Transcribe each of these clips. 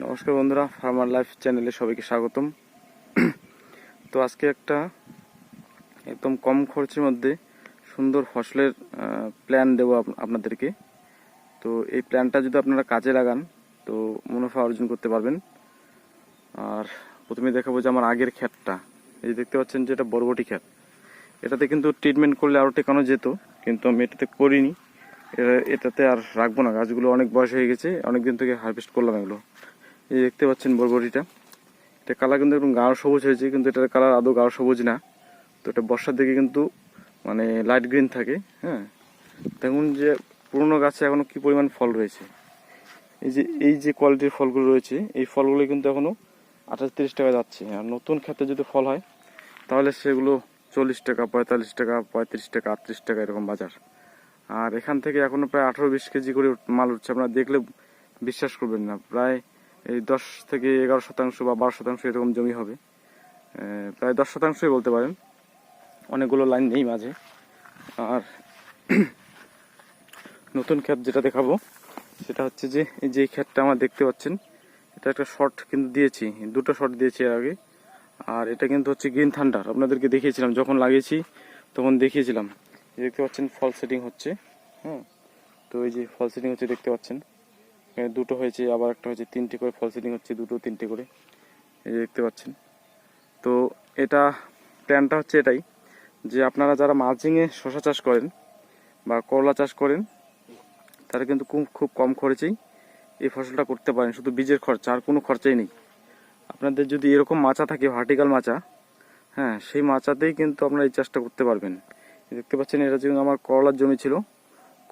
নমস্কার বন্ধুরা farmer life চ্যানেলে সবাইকে স্বাগতম। তো আজকে একটা একদম কম খরচের মধ্যে সুন্দর ফসলের প্ল্যান দেবো আপ- আপনাদেরকে। তো এই প্ল্যানটা যদি আপনারা কাজে লাগান, তো মুনাফা অর্জন করতে পারবেন। আর প্রথমে দেখাবো যে আমার আগের ক্ষেতটা। এই দেখতে পাচ্ছেন যে এটা বরবটি ক্ষেত। এটাতে কিন্তু ট্রিটমেন্ট করলে আরও টেকানো যেত, কিন্তু আমি এটাতে করিনি। এটাতে আর রাখব না। গাছগুলো অনেক বয়স হয়ে গেছে অনেক দিন থেকে হারভেস্ট করলাম এগুলো। এই দেখতে পাচ্ছেন বরবটিটা। এটা কালার কিন্তু একদম গাঢ় সবুজ হয়েছে, কিন্তু এটার কালার আদৌ গাঢ় সবুজ না। তো এটা বর্ষার দিকে কিন্তু মানে লাইট গ্রিন থাকে হ্যাঁ। দেখুন যে পুরনো গাছে এখনও কি পরিমাণ ফল রয়েছে। এই যে এই যে কোয়ালিটির ফলগুলো রয়েছে, এই ফলগুলো কিন্তু এখনও আঠাশ তিরিশ টাকা যাচ্ছে। আর নতুন ক্ষেত্রে যদি ফল হয়, তাহলে সেগুলো চল্লিশ টাকা, পঁয়তাল্লিশ টাকা, পঁয়ত্রিশ টাকা, আটত্রিশ টাকা এরকম বাজার। আর এখান থেকে এখনও প্রায় আঠারো বিশ কেজি করে মাল উঠছে। আপনারা দেখলে বিশ্বাস করবেন না। প্রায় এই দশ থেকে এগারো শতাংশ বা বারো শতাংশ এরকম জমি হবে। প্রায় দশ শতাংশই বলতে পারেন। অনেকগুলো লাইন নেই মাঝে। আর নতুন ক্ষেত যেটা দেখাবো, সেটা হচ্ছে যে, এই যে ক্ষেতটা আমার দেখতে পাচ্ছেন, এটা একটা শর্ট কিন্তু দিয়েছি, দুটো শর্ট দিয়েছি এর আগে। আর এটা কিন্তু হচ্ছে গ্রিন থান্ডার আপনাদেরকে দেখিয়েছিলাম, যখন লাগিয়েছি, তখন দেখিয়েছিলাম। দেখতে পাচ্ছেন, ফল সেটিং হচ্ছে হ্যাঁ তো এই যে ফল সেটিং হচ্ছে, দেখতে পাচ্ছেন। দুটো হয়েছে, আবার একটা হয়েছে, তিনটে করে ফল সিলিং হচ্ছে, দুটো, তিনটে করে। এই যে দেখতে পাচ্ছেন। তো এটা প্ল্যানটা হচ্ছে এটাই, যে আপনারা যারা মালচিংয়ে শশা চাষ করেন বা করলা চাষ করেন, তারা কিন্তু খুব খুব কম খরচেই এই ফসলটা করতে পারেন। শুধু বীজের খরচা, আর কোনো খরচাই নেই। আপনাদের যদি এরকম মাচা থাকে ভার্টিক্যাল মাচা হ্যাঁ সেই মাচাতেই কিন্তু আপনারা এই চাষটা করতে পারবেন। দেখতে পাচ্ছেন, এটা যেমন আমার করলার জমি ছিল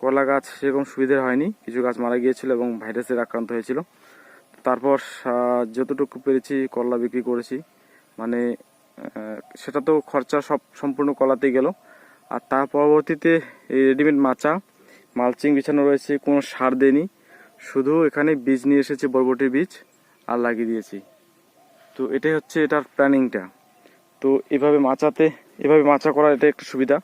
করলা গাছ সেরকম সুবিধা হয়নি। কিছু গাছ মারা গিয়েছিল এবং ভাইরাসের আক্রান্ত হয়েছিল। তারপর যতটুকু পেরেছি কলা বিক্রি করেছি। মানে সেটা তো খরচা সব সম্পূর্ণ কলাতেই গেল। আর তার পরবর্তীতে এই রেডিমেড মাচা, মালচিং বিছানো রয়েছে, কোনো সার দেয়নি। শুধু এখানে বীজ নিয়ে এসেছি বরবটির বীজ আর লাগিয়ে দিয়েছি। তো এটাই হচ্ছে এটার প্ল্যানিংটা। তো এভাবে মাচাতে, এভাবে মাচা করা এটা একটু সুবিধা।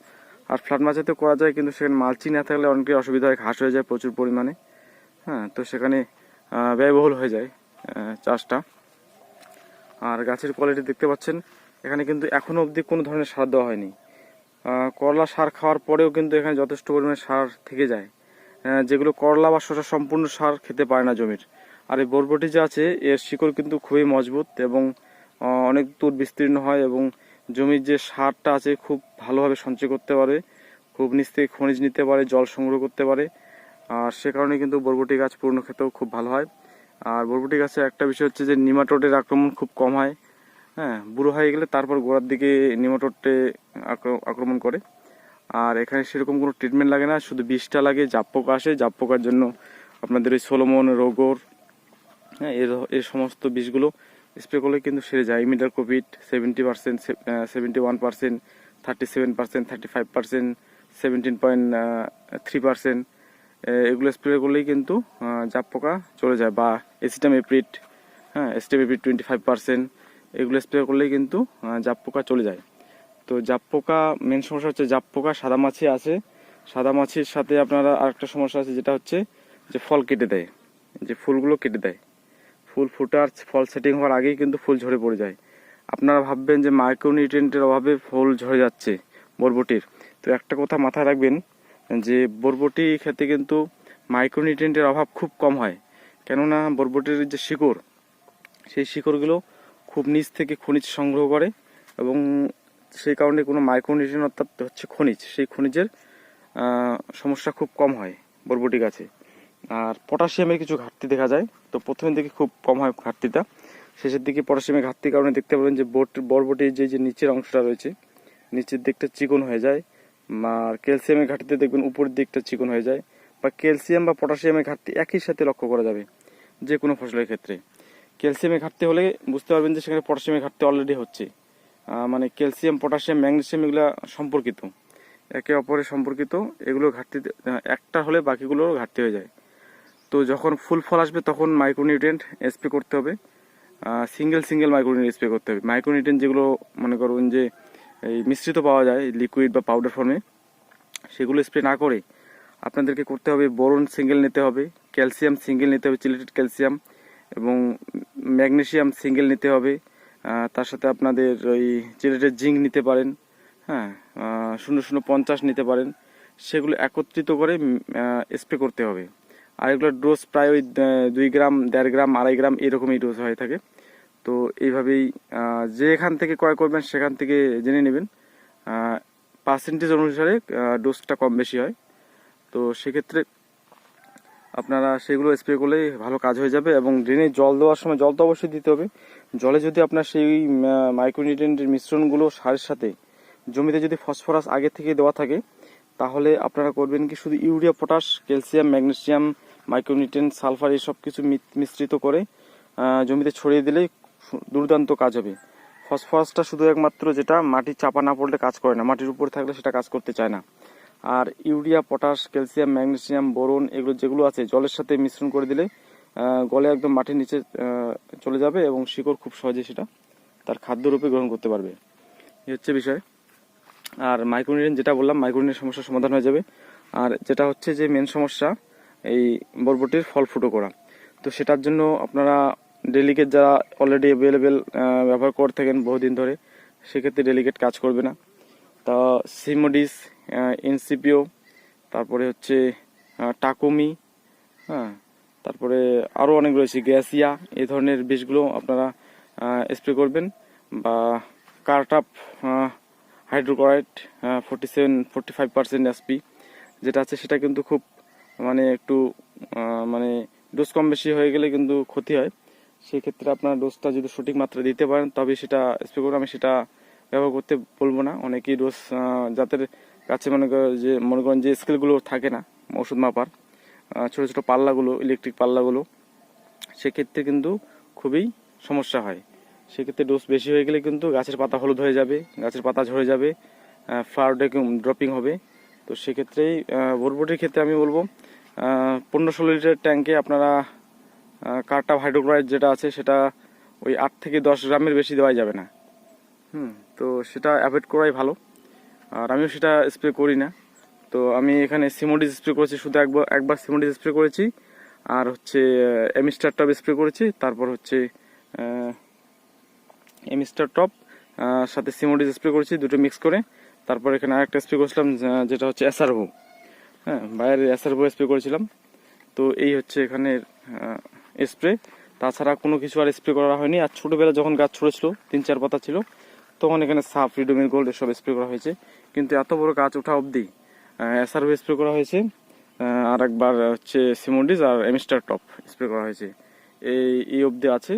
আর ফ্ল্যাট মাচাতে করা যায়, কিন্তু সেখানে মালচিং না থাকলে অনেকের অসুবিধা হয়, ঘাস হয়ে যায় প্রচুর পরিমাণে। হ্যাঁ তো সেখানে ব্যয়বহুল হয়ে যায় চাষটা। আর গাছের কোয়ালিটি দেখতে পাচ্ছেন, এখানে কিন্তু এখনও অবধি কোনো ধরনের সার দেওয়া হয়নি। করলা সার খাওয়ার পরেও কিন্তু এখানে যথেষ্ট পরিমাণে সার থেকে যায়। যেগুলো করলা বা শসা সম্পূর্ণ সার খেতে পারে না জমির। আর এই বরবটি যে আছে, এর শিকড় কিন্তু খুবই মজবুত এবং অনেক দূর বিস্তীর্ণ হয় এবং জমির যে সারটা আছে খুব ভালোভাবে সঞ্চয় করতে পারে, খুব নিচ থেকে খনিজ নিতে পারে, জল সংগ্রহ করতে পারে। আর সে কারণে কিন্তু বরবটি গাছ পুরনো ক্ষেতেও খুব ভালো হয়। আর বরবটি গাছে একটা বিষয় হচ্ছে যে নিমাটোডের আক্রমণ খুব কম হয়। হ্যাঁ বুড়ো হয়ে গেলে তারপর গোড়ার দিকে আক্র- আক্রমণ করে। আর এখানে সেরকম কোনো ট্রিটমেন্ট লাগে না, শুধু বিষটা লাগে জাপ পোকা আসে। জাপ পোকার জন্য আপনাদের ওই সোলোমন রোগর হ্যাঁ এর এই সমস্ত বিষগুলো স্প্রে করলে কিন্তু সেরে যায়। ইমিডার Covid seventy percent seventy one percent thirty seven percent thirty five percent seventeen point three percent এগুলো স্প্রে করলেই কিন্তু জাপ পোকা চলে যায় বা এসিটাম এপ্রিট হ্যাঁ এসিটাম এপ্রিট টোয়েন্টি ফাইভ পার্সেন্ট এগুলো স্প্রে করলেই কিন্তু জাপ পোকা চলে যায়। তো জাপ পোকা মেন সমস্যা হচ্ছে জাপ পোকা, সাদা মাছি আছে। সাদা মাছির সাথে আপনারা আরেকটা সমস্যা আছে, যেটা হচ্ছে যে ফল কেটে দেয়। যে ফুলগুলো কেটে দেয়। ফুল ফুটার ফল সেটিং হওয়ার আগেই কিন্তু ফুল ঝরে পড়ে যায়। আপনারা ভাববেন যে মাইক্রোনিউট্রিয়েন্টের অভাবে ফুল ঝরে যাচ্ছে বরবটির। তো একটা কথা মাথায় রাখবেন যে বরবটি খেতে কিন্তু মাইক্রোনিউট্রিয়েন্টের অভাব খুব কম হয়। কেননা বরবটির যে শিকড়, সেই শিকড়গুলো খুব নিচ থেকে খনিজ সংগ্রহ করে এবং সেই কারণে কোনো মাইক্রোনিউট্রিয়েন্ট অর্থাৎ হচ্ছে খনিজ, সেই খনিজের সমস্যা খুব কম হয় বরবটি গাছে। আর পটাশিয়ামের কিছু ঘাটতি দেখা যায়। তো প্রথমের দিকে খুব কম হয় ঘাটতিটা। শেষের দিকে পটাশিয়ামের ঘাটতির কারণে দেখতে পাবেন যে বট- বরবটির যে যে নিচের অংশটা রয়েছে, নিচের দিকটা চিকন হয়ে যায়। আর ক্যালসিয়ামের ঘাটতিতে দেখবেন উপরের দিকটা চিকন হয়ে যায়। বা ক্যালসিয়াম বা পটাশিয়ামের ঘাটতি একই সাথে লক্ষ্য করা যাবে যে কোনো ফসলের ক্ষেত্রে। ক্যালসিয়ামের ঘাটতি হলে বুঝতে পারবেন যে সেখানে পটাশিয়ামের ঘাটতি অলরেডি হচ্ছে। মানে ক্যালসিয়াম, পটাশিয়াম, ম্যাগনেসিয়াম এগুলো সম্পর্কিত। একে অপরের সম্পর্কিত এগুলো ঘাটতি একটা হলে বাকিগুলোরও ঘাটতি হয়ে যায়। তো যখন ফুল ফল আসবে তখন মাইক্রোনিউট্রিয়েন্ট স্প্রে করতে হবে। সিঙ্গেল সিঙ্গেল মাইক্রোনিউট্রিয়েন্ট স্প্রে করতে হবে। মাইক্রোনিউট্রিয়েন্ট যেগুলো, মনে করুন যে, এই মিশ্রিত পাওয়া যায় লিকুইড বা পাউডার ফর্মে সেগুলো স্প্রে না করে আপনাদেরকে করতে হবে বোরন সিঙ্গেল নিতে হবে ক্যালসিয়াম সিঙ্গেল নিতে হবে চিলেটেড ক্যালসিয়াম এবং ম্যাগনেশিয়াম সিঙ্গেল নিতে হবে। তার সাথে আপনাদের ওই চিলেটেড জিঙ্ক নিতে পারেন হ্যাঁ শূন্য শূন্য পঞ্চাশ নিতে পারেন। সেগুলো একত্রিত করে স্প্রে করতে হবে। আর এগুলোর ডোজ প্রায় ওই দুই গ্রাম, দেড় গ্রাম, আড়াই গ্রাম এরকমই ডোজ হয়ে থাকে। তো এইভাবেই যে এখান থেকে ক্রয় করবেন সেখান থেকে জেনে নেবেন। পার্সেন্টেজ অনুসারে ডোজটা কম বেশি হয়। তো সেক্ষেত্রে আপনারা সেগুলো স্প্রে করলেই ভালো কাজ হয়ে যাবে এবং ড্রেনে জল দেওয়ার সময় জল তো অবশ্যই দিতে হবে। জলে যদি আপনার সেই মাইক্রোনিউট্রিয়েন্টের মিশ্রণগুলো সারের সাথে, জমিতে যদি ফসফরাস আগে থেকে দেওয়া থাকে, তাহলে আপনারা করবেন কি শুধু urea potash calcium magnesium micronutrient, sulphur এইসব কিছু মিশ্রিত করে জমিতে ছড়িয়ে দিলে দুর্দান্ত কাজ হবে। ফসফরাসটা শুধু একমাত্র যেটা মাটি চাপা না পড়লে কাজ করে না, মাটির উপরে থাকলে সেটা কাজ করতে চায় না। আর urea, potash, calcium, magnesium, boron এগুলো যেগুলো আছে, জলের সাথে মিশ্রণ করে দিলে গলে একদম মাটির নিচে চলে যাবে এবং শিকড় খুব সহজে সেটা তার খাদ্যরূপে গ্রহণ করতে পারবে। এই হচ্ছে বিষয়। আর মাইক্রোনিউট্রিয়েন্ট যেটা বললাম মাইক্রোনিউট্রিয়েন্ট সমস্যার সমাধান হয়ে যাবে। আর যেটা হচ্ছে যে মেন সমস্যা এই বরবটির ফল ফুটো করা। তো সেটার জন্য আপনারা ডেলিকেট যারা অলরেডি অ্যাভেলেবেল ব্যবহার করে থাকেন বহুদিন ধরে, সেক্ষেত্রে ডেলিকেট কাজ করবে না। তা সিমোডিস এনসিপিও তারপরে হচ্ছে টাকুমি হ্যাঁ তারপরে আরও অনেক রয়েছে গ্যাসিয়া এই ধরনের বীজগুলো আপনারা স্প্রে করবেন। বা cartap hydrochloride forty seven forty five percent SP যেটা আছে সেটা কিন্তু খুব মানে একটু মানে ডোজ কম বেশি হয়ে গেলে কিন্তু ক্ষতি হয়। সেই ক্ষেত্রে আপনার ডোজটা যদি সঠিক মাত্রা দিতে পারেন তবে সেটা স্প্রে করে আমি সেটা ব্যবহার করতে বলব না। অনেকেই ডোজ যাদের কাছে মনে করেন যে, মনে করেন যে স্কেলগুলো থাকে না, ওষুধ মাপার ছোটো ছোট পাল্লাগুলো ইলেকট্রিক পাল্লাগুলো, সেক্ষেত্রে কিন্তু খুবই সমস্যা হয়। সেক্ষেত্রে ডোজ বেশি হয়ে গেলে কিন্তু গাছের পাতা হলুদ হয়ে যাবে, গাছের পাতা ঝরে যাবে ফ্লাওয়ার ড্রপিং হবে। তো সেক্ষেত্রেই বরবটির ক্ষেত্রে আমি বলব পনেরো ষোলো লিটার ট্যাঙ্কে আপনারা কার্টাপ হাইড্রোক্লোরাইড যেটা আছে সেটা ওই আট থেকে দশ গ্রামের বেশি দেওয়াই যাবে না। হুম, তো সেটা অ্যাভয়েড করাই ভালো। আর আমিও সেটা স্প্রে করি না। তো আমি এখানে সিমোডিস স্প্রে করেছি, শুধু একবার একবার সিমোডিস স্প্রে করেছি। আর হচ্ছে এমিস্টার টপ স্প্রে করেছি। তারপর হচ্ছে এমিস্টার টপ সাথে সিমোডিস স্প্রে করেছি, দুটো মিক্স করে। তারপর এখানে আরেকটা স্প্রে করেছিলাম যেটা হচ্ছে এসআরভো হ্যাঁ বাইরের এসআরভো স্প্রে করেছিলাম। তো এই হচ্ছে এখানে স্প্রে। তাছাড়া কোনো কিছু আর স্প্রে করা হয়নি। আর ছোটোবেলা যখন গাছ ছড়েছিল, তিন চার পাতা ছিল, তখন এখানে সাপ রিডোমিন গোল্ড এসব স্প্রে করা হয়েছে। কিন্তু এত বড় গাছ ওঠা অবধি অ্যাসার এসআরভো স্প্রে করা হয়েছে আর একবার হচ্ছে সিমোডিস আর এমিস্টার টপ স্প্রে করা হয়েছে। এই এই অবধি আছে।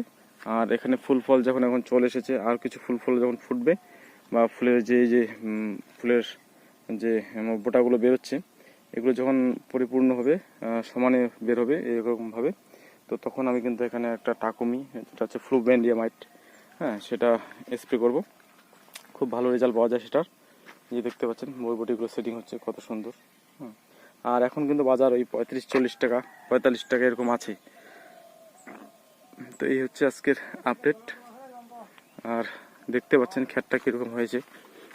আর এখানে ফুল ফল যখন এখন চলে এসেছে, আর কিছু ফুল ফল যখন ফুটবে, বা ফুলের যে যে ফুলের যে বোটাগুলো বেরোচ্ছে এগুলো যখন পরিপূর্ণ হবে সমানে বের হবে এরকম ভাবে, তো তখন আমি কিন্তু এখানে একটা টাকুমি, যেটা হচ্ছে ফ্লুব্যান্ডিয়ামাইট হ্যাঁ সেটা স্প্রে করব। খুব ভালো রেজাল্ট পাওয়া যায় সেটার। যে দেখতে পাচ্ছেন বরবটিগুলো সেটিং হচ্ছে কত সুন্দর, হুম। আর এখন কিন্তু বাজার ওই পঁয়ত্রিশ চল্লিশ টাকা, পঁয়তাল্লিশ টাকা এরকম আছে। তো এই হচ্ছে আজকের আপডেট আর দেখতে পাচ্ছেন খ্যাটটা কীরকম হয়েছে।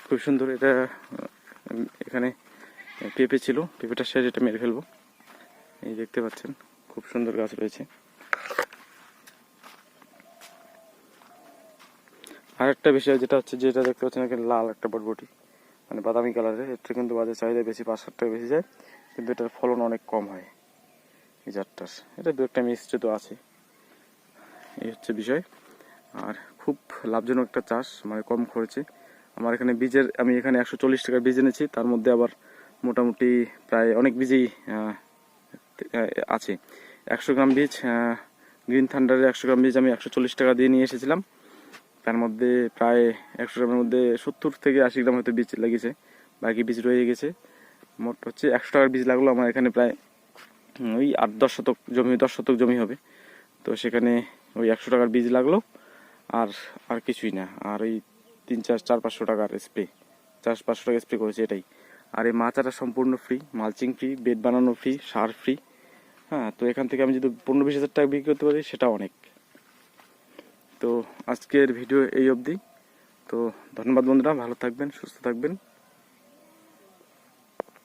খুব সুন্দর, এটা এখানে পেঁপে ছিল, পেঁপেটা শেষ এটা মেরে ফেলব। এই দেখতে পাচ্ছেন, খুব সুন্দর গাছ রয়েছে। আর একটা বিষয় যেটা হচ্ছে, যেটা দেখতে পাচ্ছেন এখানে লাল একটা বটবটি মানে বাদামি কালারের এটা কিন্তু বাজার চাহিদা বেশি পাঁচ সাত টাকা বেশি যায়, কিন্তু এটার ফলন অনেক কম হয় এই জাতটার। এটা দু একটা মিষ্টি তো আছে, এই হচ্ছে বিষয়। আর খুব লাভজনক একটা চাষ মানে কম খরচে। আমার এখানে বীজের, আমি এখানে একশো চল্লিশ টাকার বীজ এনেছি, তার মধ্যে আবার মোটামুটি প্রায় অনেক বীজই আছে। একশো গ্রাম বীজ গ্রিন থান্ডারের একশো গ্রাম বীজ আমি একশো চল্লিশ টাকা দিয়ে নিয়ে এসেছিলাম। তার মধ্যে প্রায় একশো গ্রামের মধ্যে সত্তর থেকে আশি গ্রাম হয়তো বীজ লাগিয়েছে। বাকি বীজ রয়ে গেছে। মোট হচ্ছে একশো টাকার বীজ লাগল। আমার এখানে প্রায় ওই আট দশ শতক জমি, দশ শতক জমি হবে। তো সেখানে ওই একশো টাকার বীজ লাগল। আর আর কিছুই না। আর ওই তিন চার চার পাঁচশো টাকার স্প্রে চার পাঁচশো টাকা স্প্রে করেছে এটাই। আর এই মাচাটা সম্পূর্ণ ফ্রি মালচিং ফ্রি বেড বানানো ফ্রি সার ফ্রি হ্যাঁ তো এখান থেকে আমি যদি পনেরো বিশ হাজার টাকা বিক্রি করতে পারি সেটা অনেক। তো আজকের ভিডিও এই অবধি। তো ধন্যবাদ বন্ধুরা, ভালো থাকবেন, সুস্থ থাকবেন।